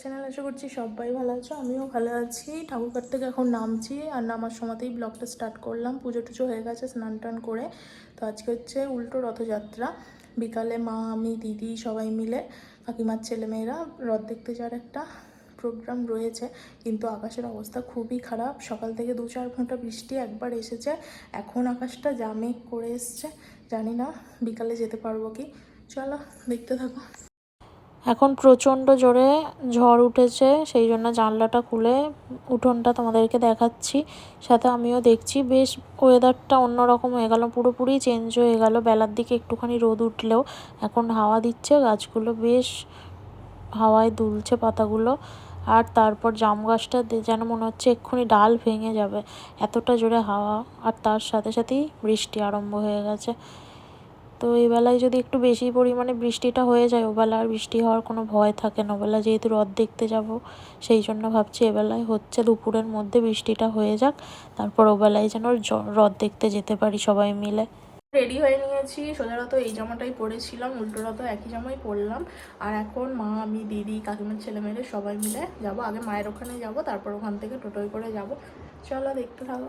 Channel আশা করছি সবাই ভালো আছো? আমিও ভালো আছি। ঠাকুরঘাট থেকে এখন নামছি আর নামার সময়তেই ব্লগটা স্টার্ট করলাম। পুজো টুজো হয়ে গেছে, স্নান টান করে। তো আজকে হচ্ছে উল্টো রথযাত্রা। বিকালে মা, আমি, দিদি সবাই মিলে, কাকিমার ছেলেমেয়েরা রথ দেখতে যাওয়ার একটা প্রোগ্রাম রয়েছে। কিন্তু আকাশের অবস্থা খুবই খারাপ। সকাল থেকে দু চার ঘণ্টা বৃষ্টি একবার এসেছে। এখন আকাশটা জামে করে এসছে, জানি না বিকালে যেতে পারব কি। চলো দেখতে থাকো। এখন প্রচণ্ড জোরে ঝড় উঠেছে, সেই জন্য জানলাটা খুলে উঠোনটা তোমাদেরকে দেখাচ্ছি। সাথে আমিও দেখছি, বেশ ওয়েদারটা অন্যরকম হয়ে গেল, পুরোপুরি চেঞ্জ হয়ে গেল। বেলার দিকে একটুখানি রোদ উঠলেও এখন হাওয়া দিচ্ছে, গাছগুলো বেশ হাওয়ায় দুলছে পাতাগুলো। আর তারপর জাম গাছটা যেন মনে হচ্ছে এক্ষুনি ডাল ভেঙে যাবে। এতটা জোরে হাওয়া, আর তার সাথে সাথেই বৃষ্টি আরম্ভ হয়ে গেছে। তো এই বেলায় যদি একটু বেশি পরিমাণে বৃষ্টিটা হয়ে যায় ওবেলা আর বৃষ্টি হওয়ার কোনো ভয় থাকে না। ওবেলা যেহেতু রথ দেখতে যাব, সেই জন্য ভাবছি এবেলায় হচ্ছে দুপুরের মধ্যে বৃষ্টিটা হয়ে যাক, তারপর ওবেলায় যেন রথ দেখতে যেতে পারি সবাই মিলে। রেডি হয়ে নিয়েছি সোজারত এই জামাটাই পরেছিলাম উল্টোরত একই জামাই পরলাম। আর এখন মা, আমি, দিদি, কাকিমার ছেলে মেয়েরা সবাই মিলে যাব, আগে মায়ের ওখানে যাব, তারপর ওখান থেকে টোটোয় করে যাব। চলো দেখতে থাকো।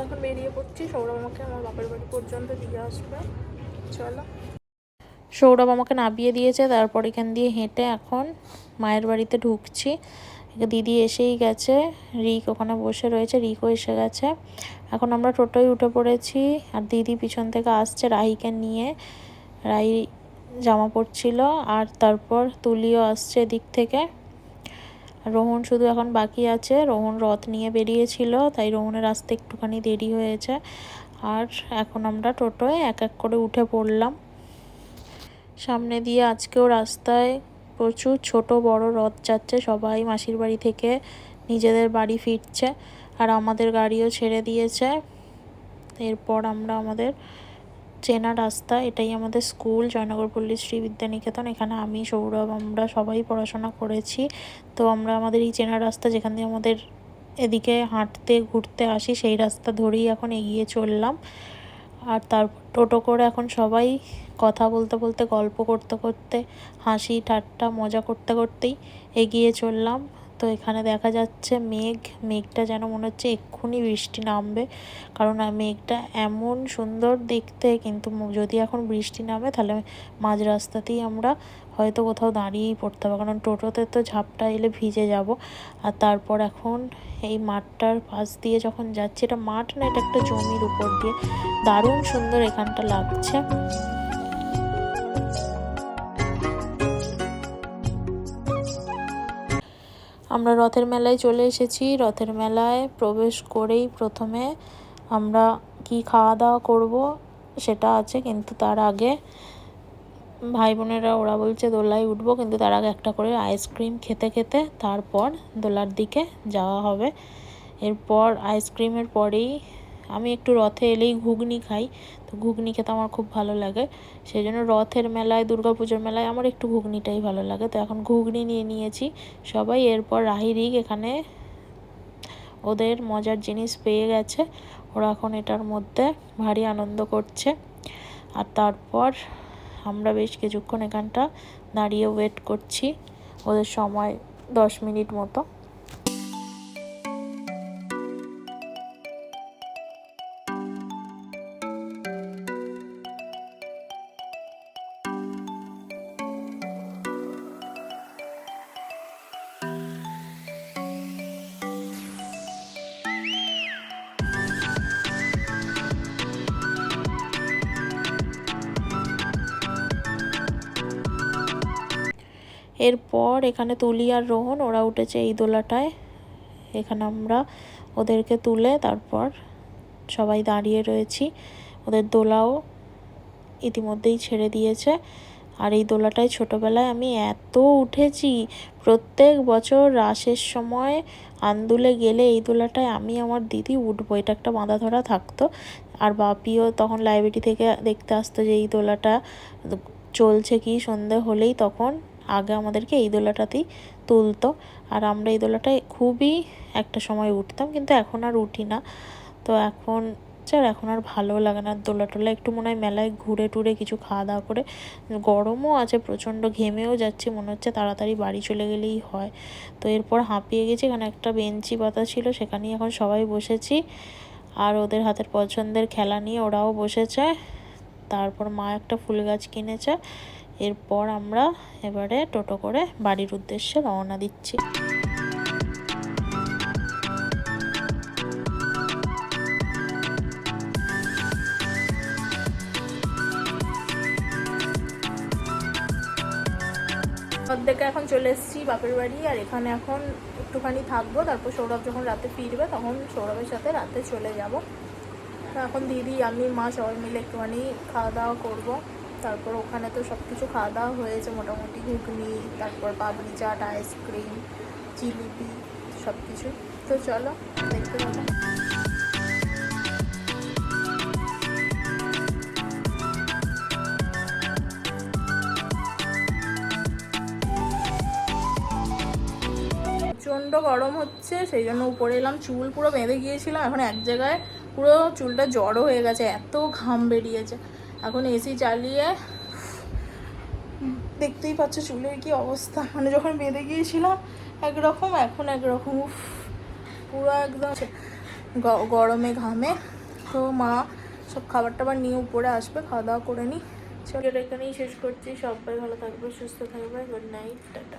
এখন বেরিয়ে পড়ছি। সৌরভ আমাকে আমার বাপের বাড়ি পর্যন্ত দিয়ে আসবে। চলো। সৌরভ আমাকে নামিয়ে দিয়েছে, তারপর এখান দিয়ে হেঁটে এখন মায়ের বাড়িতে ঢুকছি। দিদি এসেই গেছে, রিক ওখানে বসে রয়েছে, রিকও এসে গেছে। এখন আমরা টোটোয় উঠে পড়েছি, আর দিদি পিছন থেকে আসছে রাহিকে নিয়ে। রাহি জামা পরছিল, আর তারপর তুলিও আসছে এদিক থেকে। রোহন শুধু এখন বাকি আছে। রোহন রথ নিয়ে বেরিয়েছিল, তাই রোহনের আসতে একটুখানি দেরি হয়েছে। আর এখন আমরা টোটোয় এক এক করে উঠে পড়লাম। সামনে দিয়ে আজকেও রাস্তায় প্রচুর ছোট বড় রথ যাচ্ছে। সবাই মাসির বাড়ি থেকে নিজেদের বাড়ি ফিরছে আর আমাদের গাড়িও ছেড়ে দিয়েছে। এরপর আমরা আমাদের চেনা রাস্তা, এটাই আমাদের স্কুল জয়নগরপল্লী শ্রী বিদ্যানিকেতন এখানে আমি, সৌরভ, আমরা সবাই পড়াশোনা করেছি। তো আমরা আমাদের এই চেনা রাস্তা, যেখান দিয়ে আমাদের এদিকে হাঁটতে, ঘুরতে আসি, সেই রাস্তা ধরেই এখন এগিয়ে চললাম। আর তারপর টোটো করে এখন সবাই কথা বলতে বলতে, গল্প করতে করতে, হাসি, ঠাট্টা, মজা করতে করতেই এগিয়ে চললাম। তো এখানে দেখা যাচ্ছে মেঘ, মেঘটা যেন মনে হচ্ছে এক্ষুনি বৃষ্টি নামবে। কারণ মেঘটা এমন সুন্দর দেখতে, কিন্তু যদি এখন বৃষ্টি নামে, তাহলে মাঝ রাস্তাতেই আমরা হয়তো কোথাও দাঁড়িয়েই পড়তে হবে কারণ টোটোতে তো ঝাপটা এলে ভিজে যাব। আর তারপর এখন এই মাঠটার পাশ দিয়ে যখন যাচ্ছি, এটা মাঠ না, এটা একটা জমির উপর দিয়ে। দারুণ সুন্দর এখানটা লাগছে। আমরা রথের মেলায় চলে এসেছি। রথের মেলায় প্রবেশ করেই প্রথমে আমরা কি খাওয়া দাওয়া করব সেটা আছে, কিন্তু তার আগে ভাই বোনেরা ওরা বলছে দোলায় উঠব, কিন্তু তার আগে একটা করে আইসক্রিম খেতে খেতে তারপর দোলার দিকে যাওয়া হবে। এরপর আইসক্রিমের পরেই আমি একটু রথে এলেই ঘুগনি খাই, তো ঘুগনি খেতে আমার খুব ভালো লাগে। সেই জন্য রথের মেলায়, দুর্গাপুজোর মেলায় আমার একটু ঘুগনিটাই ভালো লাগে। তো এখন ঘুগনি নিয়ে নিয়েছি সবাই, এরপর রাহি রিক এখানে ওদের মজার জিনিস পেয়ে গেছে। ওরা এখন এটার মধ্যে ভারী আনন্দ করছে। আর তারপর আমরা বেশ কিছুক্ষণ এখানটা দাঁড়িয়ে ওয়েট করছি, ওদের সময় দশ মিনিট মতো। এরপর এখানে তুলি আর রোহন, ওরা উঠেছে এই দোলাটায় এখানে আমরা ওদেরকে তুলে তারপর সবাই দাঁড়িয়ে রয়েছি। ওদের দোলাও ইতিমধ্যেই ছেড়ে দিয়েছে। আর এই দোলাটায় ছোটোবেলায় আমি এত উঠেছি, প্রত্যেক বছর রাসের সময় আন্দুলে গেলে এই দোলাটায় আমি আমার দিদি উঠবো। এটা একটা বাঁধা ধরা থাকতো। আর বাপিও তখন লাইব্রেরি থেকে দেখতে আসতো যে এই দোলাটা চলছে কি সন্ধে হলেই তখন। আগে আমাদেরকে এই দোলাটাতেই তুলতো। আর আমরা এই দোলাটায় খুবই একটা সময় উঠতাম, কিন্তু এখন আর উঠি না। তো এখন আর এখন আর ভালো লাগে না দোলা টোলা একটু মনে হয় মেলায় ঘুরে টুরে কিছু খাওয়া দাওয়া করে গরমও আছে, প্রচণ্ড ঘেমেও যাচ্ছে, মনে হচ্ছে তাড়াতাড়ি বাড়ি চলে গেলেই হয়। তো এরপর হাঁপিয়ে গেছি এখানে একটা বেঞ্চি পাতা ছিল, সেখানেই এখন সবাই বসেছি। আর ওদের হাতের পছন্দের খেলা নিয়ে ওরাও বসেছে। তারপর মা একটা ফুল গাছ কিনেছে। এরপর আমরা এবারে টোটো করে বাড়ির উদ্দেশ্যে রওনা দিচ্ছি। অর্ধেকে এখন চলে এসেছি বাপের বাড়ি, আর এখানে এখন একটুখানি থাকব। তারপর সৌরভ যখন রাতে ফিরবে, তখন সৌরভের সাথে রাতে চলে যাব। এখন দিদি, আমি, মা সবাই মিলে একটুখানি খাওয়া দাওয়া করব। তারপর ওখানে তো সব কিছু খাওয়া দাওয়া হয়েছে মোটামুটি, ঘুগনি, তারপর পাপড়ি চাট আইসক্রিম জিলিপি সব কিছু তো চলো, দেখতে পাবো। প্রচণ্ড গরম হচ্ছে, সেই জন্য উপরে এলাম, চুল পুরো বেঁধে গিয়েছিলাম, এখন এক জায়গায় পুরো চুলটা জড়ো হয়ে গেছে, এত ঘাম বেরিয়েছে। এখন এসি চালিয়ে দেখতেই পাচ্ছ চুলের কি অবস্থা। মানে যখন বেঁধে গিয়েছিলাম, একরকম, এখন একরকম। পুরো একদম গরমে ঘামে। তো মা সব খাবার টাবার নিয়ে উপরে আসবে খাওয়া দাওয়া করে নিই চলো এখানেই শেষ করছি। সবাই ভালো থাকবে, সুস্থ থাকবে। Good night tata.